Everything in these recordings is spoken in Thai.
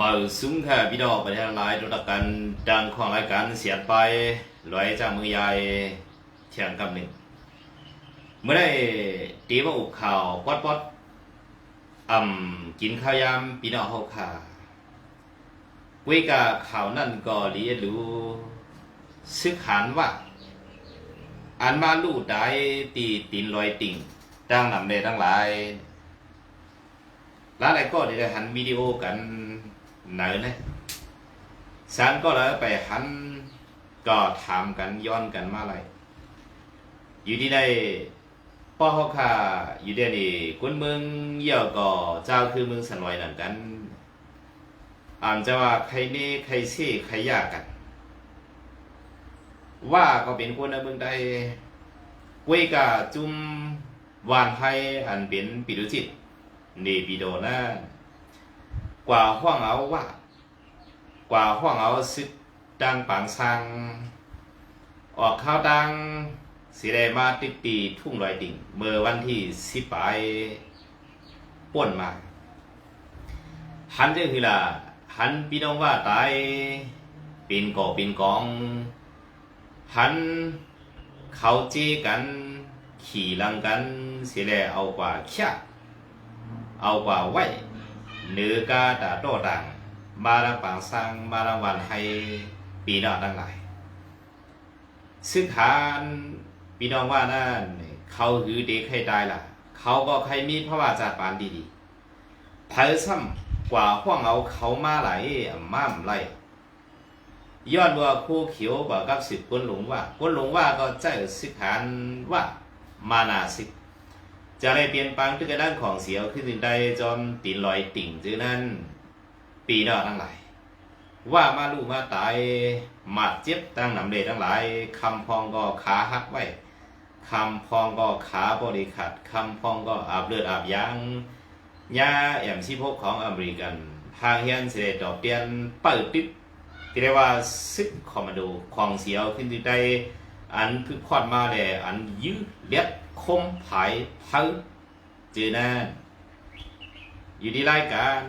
มาซุ้มค่ะพี่น้องประเทศไทยรู้จักกันดังของรายการเสียไปลอยจากมือยายเที่ยงคำหนึ่งเมื่อได้ตีมาอุกข่าวปอดปอดอ่ำกินข้าวยามพี่น้องเขาค่ะเวกาข่าวนั่นก็เรียรู้ซึกหานว่าอันมาลู่ได้ตีตีนลอยติ่งดังนำเดทั้งหลายแล้วอะไรก็ได้หันวิดีโอกัน ไหนนะฉันก็เลยไปหันก็ถามกันย้อนกันมาอะไรอยู่ที่ใดป้อเขาค่ะอยู่เดี๋ยวนี้คนเมืองเยี่ยวก็เจ้าคือเมืองสันไวยนั่นกันอ่านจะว่าใครเน่ใครเซ่ใครยากกัน ว่าก็เป็นคนในเมืองใดเวยกาจุมวานไทยอันเป็นปิรุจิตเนบิโดนะ กว่าห้องเอาว่ากว่าห้องเอาซึกดังปังซัง ออกข้าวดังสีแดมาติดปีทุ่งลอยดิ่ง เมื่อวันที่สิบปลายป่วนมาหันเรื่องคือละหันพี่น้องว่าตายปีนก่อปีนกอง หันเขาเจกัน ขี่ลังกันเสียแล้เอากว่าแค่เอากว่าไว้ เนื้อกาตาโตดัง มาลังปางสร้างมาลังวันให้ปีนอทั้งหลาย ซึ่งฐานพี่น้องว่านั่นเขาหือเด็กให้ได้ล่ะ เขาก็ใครมีพระวาจาปานดีๆเผยซ้ำกว่าห้วงเอาเขามาไหลม่ามไหลย้อนว่าคู่เขียวบอกกับสิบกุนหลงว่ากุนหลงว่าก็เจ้าสิกฐานว่ามานาสิก จะได้เปลี่ยนแปลงทุกด้านของเสียวขึ้นถึงได้จอมตีนลอยติ่งจือนั้น ปีนอทั้งหลาย ว่ามาลูกมาตายหมัดเจ็บตั้งหนำเดทั้งหลายคำพองก็ขาหักไว้คำพองก็ขาบริขัดคำพองก็อาบเลือดอาบยางยาแอมซีพกของอเมริกันทางเฮียนเสด็จดอกเตียนเปิดปิ๊บที่เรียกว่าซึกคอมมานโดของเสียวขึ้นถึงได้อันคือควอดมาเลยอันยืดเลียด คมไผายเพ้อจือนั่นอยู่ที่รายการ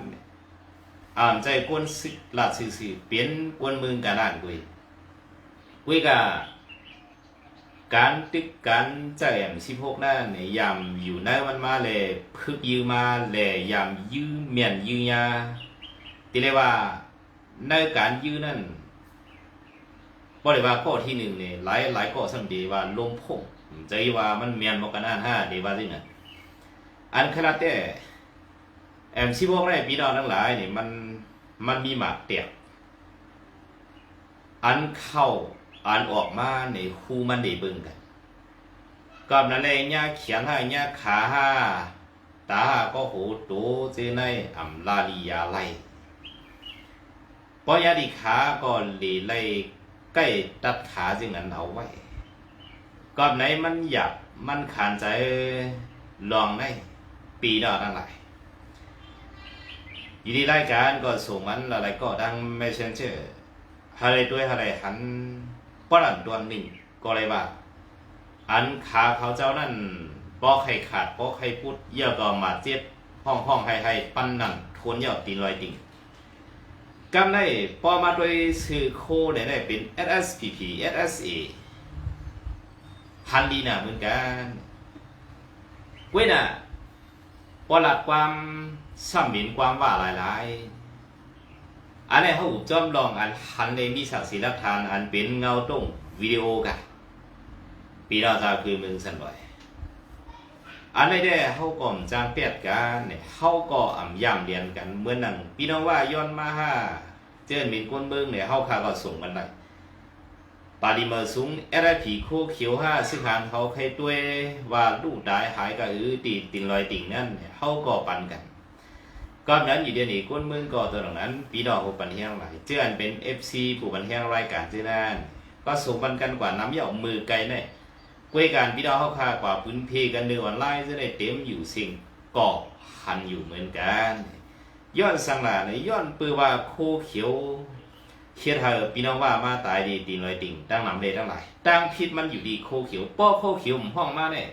อ่านใจกวนสิลาดสื่อสื่อเปลี่ยนกวนมึงกันอ่านกุยกุยกะการติดการใจแอมสิบหกนั่นเนี่ยยามอยู่ในวันมาเลยพึกยือมาเลยยามยื้อเมียนยื้อยาที่เรียกว่าในการยื้อนั่นบ่ได้ว่าข้อที่หนึ่งเนี่ยหลายหลายข้อสังเดีว่าลมพง ใจว่ามันเมียนบ่กันานห้าดีว่าสิน่ะอันคณะแต่แอมสิบอกได้พี่น้องทั้งหลายนี่มันมันมีหมากเตียกอันเข้าอันออกมาในคู่มันได้เบิ่งกันกับนั่นแหละญาเขียนให้ญาขาห้าตาก็โหโตเจในอำลาลียาไลปอยาดิขาก็หลีไลใกล้ตัดขาจึงนั้นเอาไว้ ก่อนไหนมันอยากมันขานใจลองได้ปีดอกทั้งหลายอยู่ที่รายการก็ส่งมันอะไรก็ดังไม่เช่นเชื่ออะไรด้วยอะไรหันปรันตัวหนึ่งก็เลยว่า อันขาเขาเจ้านั่นปอกให้ขาดปอกให้พูดเยี่ยวก็มาเจ็บห้องห้องให้ให้ปั้นนั่นทวนเยี่ยวตีนลอยติ่งกำได้พอมาโดยสื่อโคเนี่ยได้เป็น SSPP SSA ฮันดีนะเหมือนกันเว้ยน่ะปลัดความซ้ำหมินความว่าหลายๆอันนี้เขาจอมลองอันหันในมีสักดิ์ศรีรับทานอันเป็นเงาต้งวิดีโอกันปีนอตาคือมึงสันบ่อยอันนี้ได้เขาก่อมจางเปียดกันเนี่ยเขาก็อ่ำย่ำเรียนกันเหมื่อนนั่งพี่น้องว่าย้อนมาห้าเจิ้นมินก้นเบิ้งเนี่ยเขาคาก็ส่งกันได้ ปาริเมอร์สูงเอรผีโคเขียวห้าซึ่งหานเขาใครด้วยว่าลูกได้หายก็อือตีตินลอยติ่งนั่นเขาก็ปันกันก่อนนั้นอยู่เดียวนี้ก้นมืองก็ตัวนั้นพี่น้องผู้ปันเฮียงหลายเจิ้นเป็นเอฟซีผู้ปันเฮียงรายการเจ้านั่นก็ส่งปันกันกว่าน้ำเหย่ามือไกลเนี่ยกวยการพี่น้อเขาคากว่าพื้นเพกันเนื้อออนไลน์จะได้เต็มอยู่สิ่งก่อหันอยู่เหมือนกันย้อนสังหลาในย้อนปือว่าโคเขียว เขียดเธอพี่น้องว่ามาตายดีตีนลอยติ่งตั้งนำเลยทั้งหลายตั้งพิษมันอยู่ดีโคเขียวป้อโคเขียวหมห้องมาเนี่ย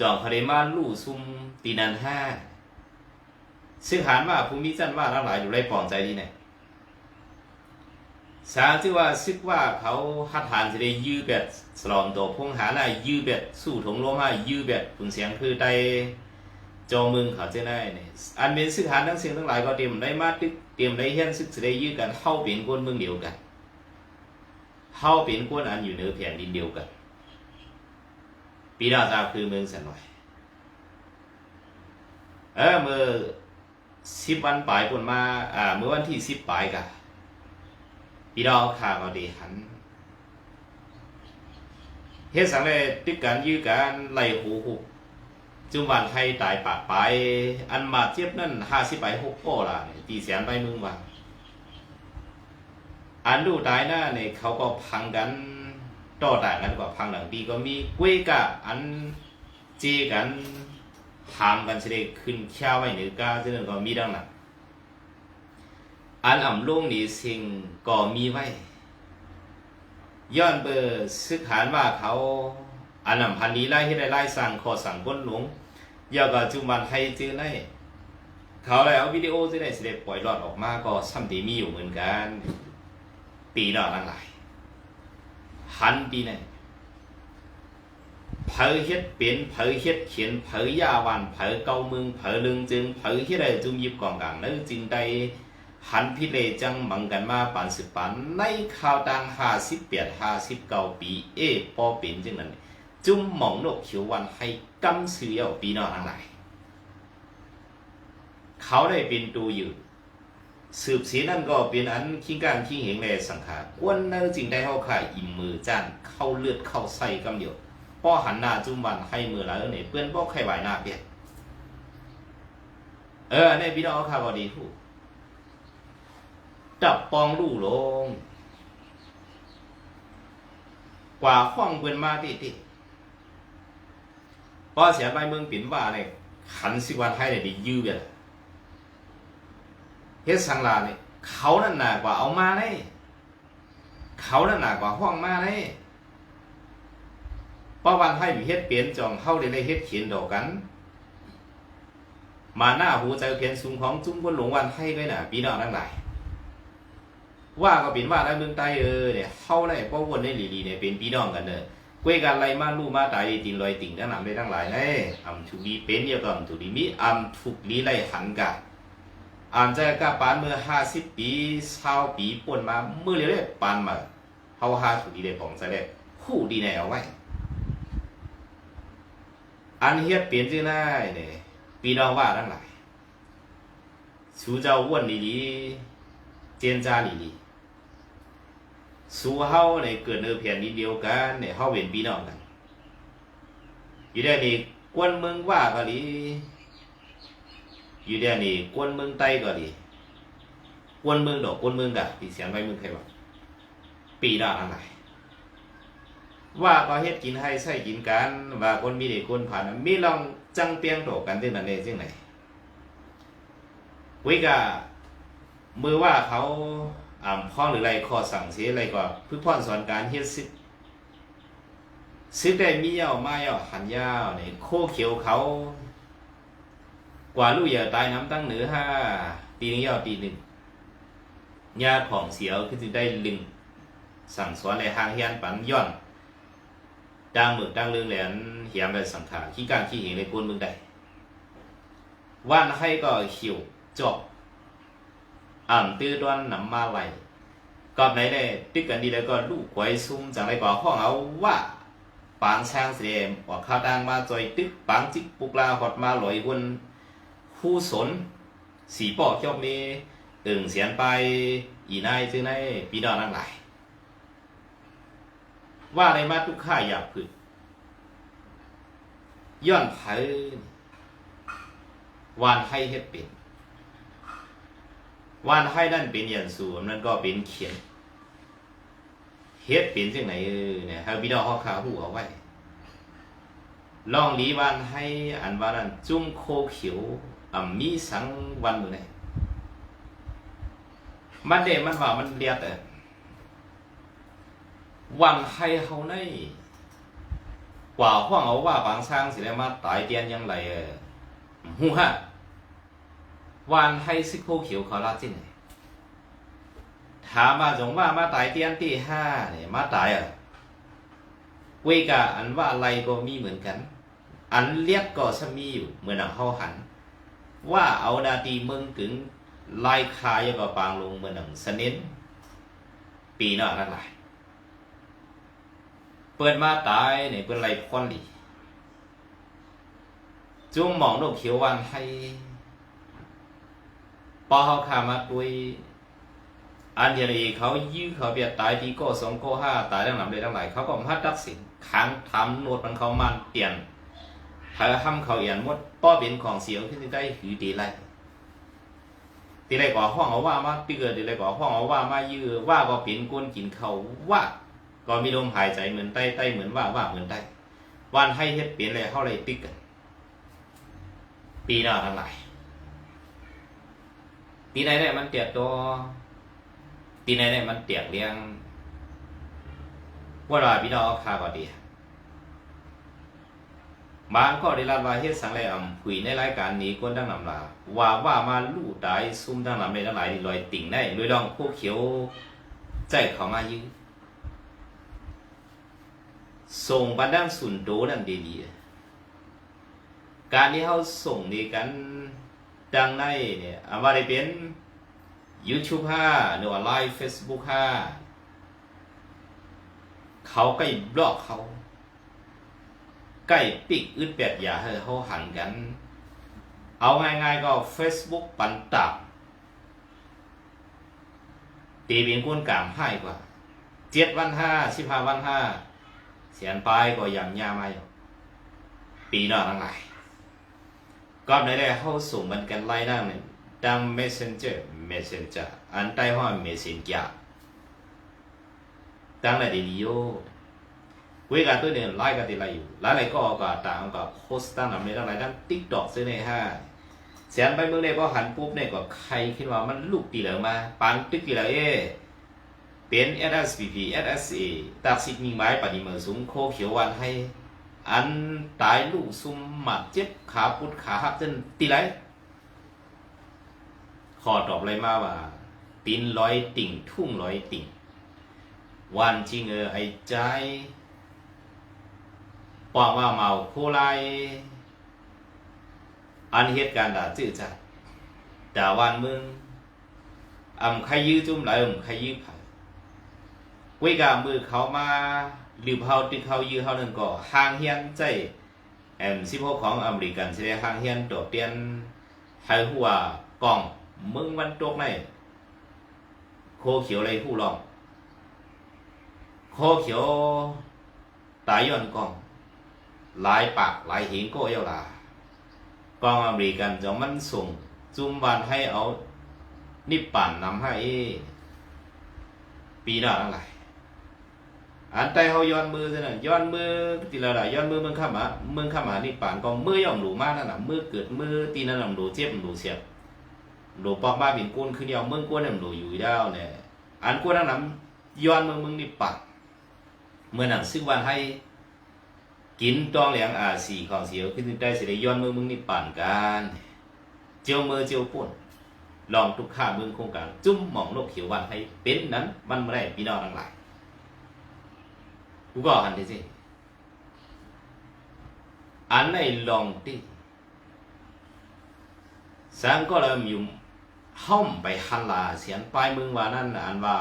จองคาเดมาลู่ซุ่มตีนันห้าซึ่งหานว่าภูมิจันว่าทั้งหลายอยู่ไรปองใจดีเนี่ยสาที่ว่าซึกว่าเขาหัดฐานจะได้ยื้อแบบสลอมตัวพงหาหน้ายื้อแบบสู้ถงลมมายื้อแบบปุ่นเสียงคือได้ จอมึงเขาจะได้เนี่ยอันเป็นซึกหานทั้งสิ่งทั้งหลายก็เตรียมได้มาตึกเตรียมได้เฮียนซึกจะได้ยื้อกันเข้าเป็นก้นเมืองเดียวกันเข้าเป็นก้นอันอยู่เหนือแผ่นดินเดียวกันปีดาวตาคือเมืองสันหน่อยเออเมื่อสิบวันปลายปนมาอ่าเมื่อวันที่สิบปลายกะพี่น้องข่าวมาดีหันเฮ็ดสังเลยติดการยื้อการไล่หูหุบ จุมวันไทยตายปากไป อันมาเจ็บนั่นห้าสิบไปหกป้อละเนี่ยตีแสนไปมึงว่าอันดูตายหน้าเนี่ยเขาก็พังกันต่อต่างกันกว่าพังหลังปีก็มีกุ้ยกะอันเจกันหามกันเสด็จขึ้นเช้าไว้เหนือกาซึ่งก็มีดังนั้นอันอ่ำลุงนี่สิ่งก็มีไว้ ย้อนเบอร์ซึกหานว่าเขา อันอ่ำพันนี้ไล่ให้ได้ไล่สั่งขอสั่งบนหลวงยาก็จุมันให้จื้อไล่เขาเลยเอาวิดีโอที่ได้เสได็จปล่อยหลอดออกมาก็ซ้ำตีมีอยู่เหมือนกัน ปีดอกนั่นหลายหันปีไหนเผยเฮ็ดเป็นเผยเฮ็ดเขียนเผยยาวันเผยเกาเมืองเผยลึงจึงเผยเฮ็ดได้จุมยิบกองกลางนั้นจึงได้หันพิเลจังมังกันมาปันสิบปันในข่าวดังห้าสิบเปียดห้าสิบเก้าปี เอปอเป็นจังนั้น จุ่มหมองนกเขียววันให้กำซื้อเอาปีนอทั้งหลายเขาได้เป็นตัวอยู่สืบสีนั่นก็เป็นอันขี้การขี้เหงในสังขารอ้วนเนอจึงได้เข้าข่ายอิ่มมือจ้านเข้าเลือดเข้าไส้กำเดียวป้อหันหน้าจุ่มวันให้มือแล้วเนี่ยเพื่อนป้อไข่ไหวหน้าเปียกเออในพี่น้องข่าวดีผู้จับปองลู่ลง กว่าห้องเพิ่นมาติติ พอเสียไปเมืองปิ่นว่าเนี่ยขันสิวันไทยเนี่ยดียื้อกันเฮ็ดสังลาเนี่ยเขานั่นหนากว่าเอามาได้เขานั่นหนากว่าห้องมาได้เพราวันไทยมีเฮ็ดเปลี่ยนจองเข้าได้ได้เฮ็ดเขียนดอกกัน มาหน้าหูใจเพียนสูงของจุ้มคนหลงวันไทยไว้น่ะพี่น้องทั้งหลายว่าก็เป็นว่าในเมืองใต้เออเนี่ยเข้าในป้อวนในหลีลีเนี่ยเป็นพี่น้องกันเนอะ กวยกันไรมาลู่มาตายติงลอยติงทั้งนั้นได้ทั้งหลายเลยอำถูดีเป็นเดียวกับอำถูดีมีอำถูกลีไรหันกะอำใจกะปานเมื่อห้าสิบปีเศร้าปีป่นมาเมื่อเร็วเลยปานมาเฮาหาถูกดีได้ของใส่ได้คู่ดีแนวไว้ อันเฮ็ดเปลี่ยนจื่อได้เนี่ยพี่น้องว่าทั้งหลายชูเจ้าอ้วนลีลีเจนจาลีลี สู้เฮาในเกิดเนื้อแผ่นดินเดียวกันเนี่ยเฮาเป็นพี่น้องกัน อยู่ได้นี่กวนเมืองว่าก็ดีอยู่ได้นี่กวนเมืองใต้ก็ดีกวนเมืองดอกกวนเมืองกะปีเสียงไปเมืองใครวะปีดาอะไรว่าก็เฮ็ดกินให้ใส่กินกันว่าคนมีเด็กคนผ่านมีลองจังเปียงโตกันตึงนั่นเองจังไหนวิกะมือว่าเขา อ่าพ่อหรืออะไรข้อสั่งเสียอะไรก็พึ่งพ่อนสอนการเฮ็ดซิซิได้มียามาเยาหันยาวนี่โคเขียวเขา กว่าลูกเหยื่อตายน้ำตั้งเหนือห้าตีนึงยาวตีหนึ่งญาติของเสียวคือจะได้ลึงสั่งสอนในทางเฮียนปันย่อนดังหมึกดังเรื่องแหลนเหียมไปสังขารขี้การขี้เหงในกวนเมืองใดว่านให้ก็เขียวจอบ อ่ำตื้อด้วนนำมาไว้ก็ไหนได้ตึกกันดีแล้วก็ลูกไว้ซุ่มจังไรกว่าห้องเอาว่าปางช้างเสียมว่าข้าวดังมาจอยตึกปางจิกปุกลาหอดมาลอยวนผู้สน สีปอกเจ้ามีอึ่งเสียนไป อีนายซื้อในปีดอนนั่งหลาย ว่าในมาทุกข้าอยากผึดย้อนไผวานให้เฮ็ดเป็น วานให้นั่นเป็นยันสูนั่นก็เป็นเขียนเฮ็ดเป็นจังไหนเออเนี่ยให้พี่น้องเขาขาหูเอาไว้ลองลีวานให้อันว่านั้นจุ้มโคเขียวอ่ำมีสังวันมือไหนมันเดมันว่ามันเรียดเออวันให้เขาในกว่าห้องเอาว่าบางช้างสิได้มาตายเตียนยังไรเออหูฮะ วันให้ซิโคเขียวเขาลาจินไหนถามมาจงว่ามาตายเตียนที่ห้าเนี่ยมาตายอะเวกาอันว่าอะไรก็มีเหมือนกัน อันเรียกก็จะมีอยู่เหมือนหนังเฮาหัน ว่าเอานาทีเมืองถึงลายคายก็ปางลงเหมือนหนังสนินปีน้านั่นแหละเปิดมาตายเนี่ยเป็นไรควันหลีจุงมองโลกเขียววันให้ ปอเขาขามาด้วยอันเดียรีเขายื้อเขาเบียดตายทีก็สองก็ห้าตายทั้งหลายเลยทั้งหลายเขาก็มาตัดสินขังทำโนดมันเขามันเปลี่ยนถ้าทำเขาเอียนหมดป้อเป็นของเสียวขึ้นได้หือดีไรตีไรก่อห้องเอาว่ามาตีเกิดตีไรก่อห้องเอาว่ามายื้อว่าก็เป็นก้นกินเขาว่าก็มีลมหายใจเหมือนไต้ไต้เหมือนว่าว่าเหมือนไต้วันให้เฮ็ดเปลี่ยนอะไรเข้าไรติ๊กกันปีหน้าทั้งหลาย ปีไหนได้มันเตียดตัวปีไหนได้มันเตียกเลี้ยงว่าว่าพี่น้องคาก็ดีบางก็ได้รับว่าเฮ็ดสังเลยอ่ำคุยในรายการนี้คนดังนำลาว่าว่ามาลู่ตายซุ่มดังนำในทั้งหลายลอยติ่งได้ลอยลองผู้เขียวใจเขามายื้อส่งบันดังสุนโดนั่นดีๆการที่เขาส่งนี่กัน ดังในเนี่ยอาว่าได้เป็น YouTube ห้าหรือว่าไลฟ์ Facebook ห้าเขาใกล้บล็อกเขาใกล้ปิกอึดแปดอย่าให้เขาหันกัน เอาง่ายๆก็ Facebook ปันตับตีเป็นก้นกลางให้กว่าเจ็ดวันห้าสิบห้าวันห้าเสียนไปก็ยังยาไม่ปีหน้าทั้งหลาย ก็ในได้เข้าส่งมันกันไล่ได้เนี่ยดัง messenger messenger อันใต้ห้อง messenger ดังในเดียวเวลาตัวเนี่ยไล่กันตีไรอยู่หลายไรก็ก็ต่างกับโพสต์ตั้งนำในทั้งหลายดัง TikTok ซื้อในห้าเสียนไปเมื่องเนี่พอหันปุ๊บเนี่ยก็ใครคิดว่ามันลูกตีเหลือมาปานตึกตีเหลือเอเป็น SSPP SSA ตักสิทธิ์มีไม้ปฏิเมือสูงโคเขียววันให้ อันตายลูกซุ่มหมัดเจ็บขาพุดขาหักจนตีไรขอตอบเลยมาว่าตีนร้อยติ่งทุ่งร้อยติ่งวันจริงเออไอ้ใจปองว่าเมาโคไลอันเหตุการณ์ด่าจื้อจัดด่าวันมึงอำใครยื้อจุ่มไหลอำใครยื้อไผ่เวกามือเขามา รือเขาติเขายื้อเขาหนึ่งก็ห่างเฮียนใจแอมสิบหกของอเมริกันแสดงห่างเฮียนตัวเตียนให้หัวกล่องมึงมันตกในโคเขียวเลยผู้ลองโคเขียวตายย้อนกล่องหลายปากหลายหินก็เอวลากองอเมริกันจะมันส่งจุมวันให้เอานิปปั่นนำให้ปีหน้าอะไร อันใต้เขาย้อนมือซะน่ะย้อนมือตีละได้ย้อนมือเมืองข้ามาเมืองข้ามานิปปั่นก็มือย่อมหลูมากนั่นน่ะมือเกิดมือตีนั่นน่ะหลูเจ็บหลูเสียบหลูปอกมาเป็นก้นคือเดียวเมืองก้นน่ะหลูอยู่ดาวเนี่ยอันก้นนั่นน่ะย้อนมือเมืองนิปปั่นเมื่อนั้นซึ่งวันให้กินตองเหลียงอาสีของเสียวขึ้นได้สิได้ย้อนมือมึงนี่ปั่นกันเจียวมือเจียวป่นลองทุกข้ามึงโครงการจุ้มหมองโลกเขียววันให้เป็นนั้นมันไม่ได้พี่น้องทั้งหลาย กูก็หันทีสิอันในลองที่สังก็เริ่มอยู่ห้อมไปฮันลาเสียนปลายมึงว่านั่นอันว่า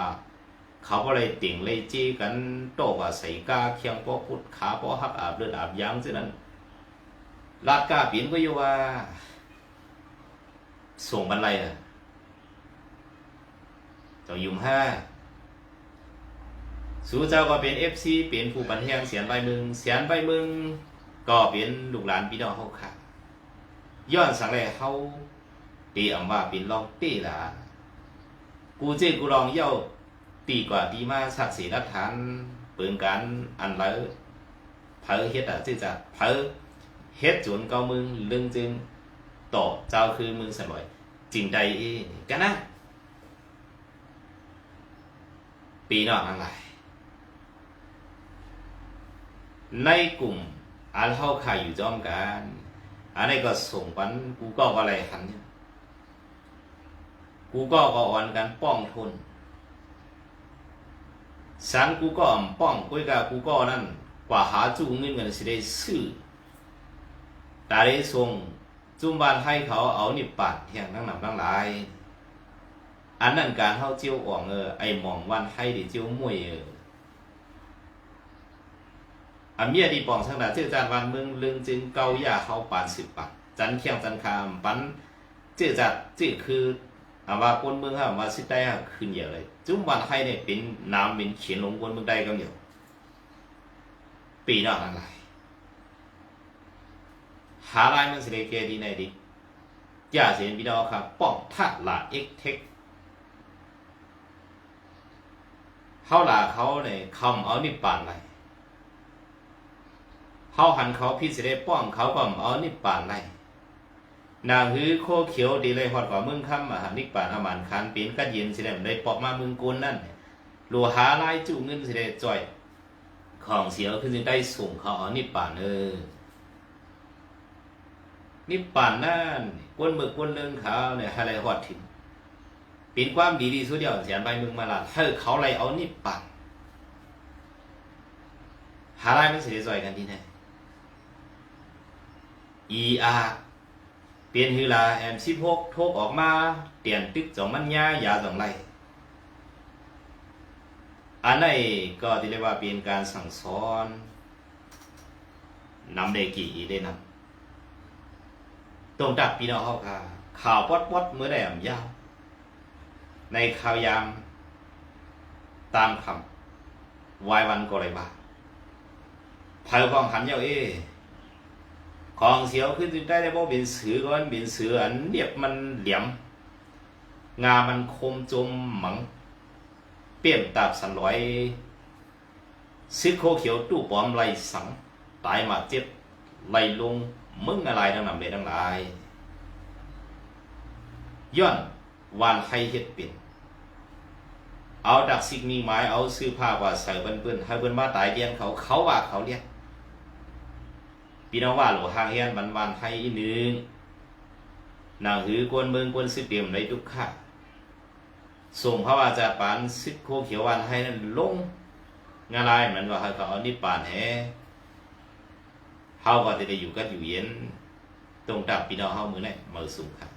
เขาก็เลยติ่งเลยจี้กันโตกว่าใส่กาเคียงปอพุดขาปอหักอาบเลือดอาบยางเช่นนั้นลาดกาปีนก็อยู่ว่า ส่งบันไลอะจ้ายุ่มห้า สู่เจ้าก็เป็นเอฟซีเป็นผู้บันเทิงเสียนใบมึงเสียนใบมึงก็เป็นลูกหลานพี่น้องเขาค่ะย้อนสังเลยเขาตีอำว่าเป็นลองตีละกูเจ้กูลองเย้าตีกว่าดีมาสักสีรักฐานเปิงการอันแล้วเผอเฮ็ดอะที่จะเผอเฮ็ดจวนเกามึงเรื่องจึงต่อเจ้าคือมึงสลอยจริงใดอีกันนะปีนอกอะไร ในกลุ่มอันเข้าขายอยู่จอมกันอันนี้ก็ส่งปันกูก็อะไรหันเนี่ยกูก็ก็อ่อนกันป้องทน สันกูก็อ่ำป้องกุยกากูก็นั่นกว่าหาจูเงินกันสิได้ซื้อตาได้ส่งจุ่มบานให้เขาเอานิบปาดแห่งทั้งหนับทั้งหลาย อันนั้นการเฮาเจียวอ่องเออไอหมองวันให้ดิเจียวมวยเออ อันเมียดีปองสังดาเจ้าจานวันเมืองลึงจึงเกาหย่าเขาปานสิบปัดจันเคียงจันคามปันเจ้าจัดเจ้าคืออาว่าคนเมืองฮะว่าสิได้ฮะขึ้นเยอะเลย จุมวันให้เนี่ยเป็นน้ำเป็นเขียนลงคนเมืองใดก็เดียวปีนอกอะไรหาลายมันสิได้แก่ดีในดิอย่าเสียนพี่น้องครับป้องทัดละเอ็กเทคเขาหลาเขาเนี่ยคำเอานิบปานไร เขาหันเขาพิสิได้ป้องเขาก็เอานิบปานไรนางฮือโคเขียวดีเลยฮอดกว่ามึงคำมาหานิบปานอามันคันปีนกัดเย็นสิได้ได้ปอกมามึงกุนนั่นรัวหาลายจู่เงินสิได้จ่อยของเสียวคือสิได้ส่งเขาเอานิบปานเออนิบปานนั่นกวนมือกวนเรื่องเขาเนี่ยอะไรฮอดถึงเป็นความดีที่สุดเดียวเสียนไปมึงมาละถ้าเขาไล่เอานี่ปัดหาอะไรมันเสียใจกันที่ไหน ER เปลี่ยนฮือลา M16 โทกออกมาเตียนตึกจองมันยายาจองไรอันไหนก็ที่เรียกว่าเป็นการสั่งสอนนำเดกีได้นำตรงดับพี่น้องเขาค่ะข่าวปอดปอดเมื่อได้อ่ยาวในข่าวยามตามคำวายวันก็เลยว่าเผาของหันเย้าเอ ของเสียวขึ้นจนได้ได้บ่เป็นสือก็มันเป็นสืออันเรียบมันเหลี่ยม งามันคมจมหมัง เปี่ยมตาบสันลอยซิดโคเขียวตู้ปลอมไล่สัง ตายมาเจ็บไล่ลงมึงอะไรทั้งนั้นเลยทั้งหลายย้อนวานให้เฮ็ดเป็นเอาดักสิ่งนี้หมายเอาซื้อผ้าว่าใส่เปิ้นๆให้เปิ้นมาตายเดียนเขาเขาว่าเขาเรียก พี่น้องว่าหลวหางเฮียนบันวันให้อีนึงนางหือกวนเมืองกวนสิเตียมในทุกข้าส่งพระวาจาปานสิโคเขียววันให้นั่นลงงานไรเหมันว่าเขาเอานิปานแฮเฮาก็จะได้อยู่กันอยู่เย็น ตรงตับพี่น้องเฮามือไหนมือสูงค่ะ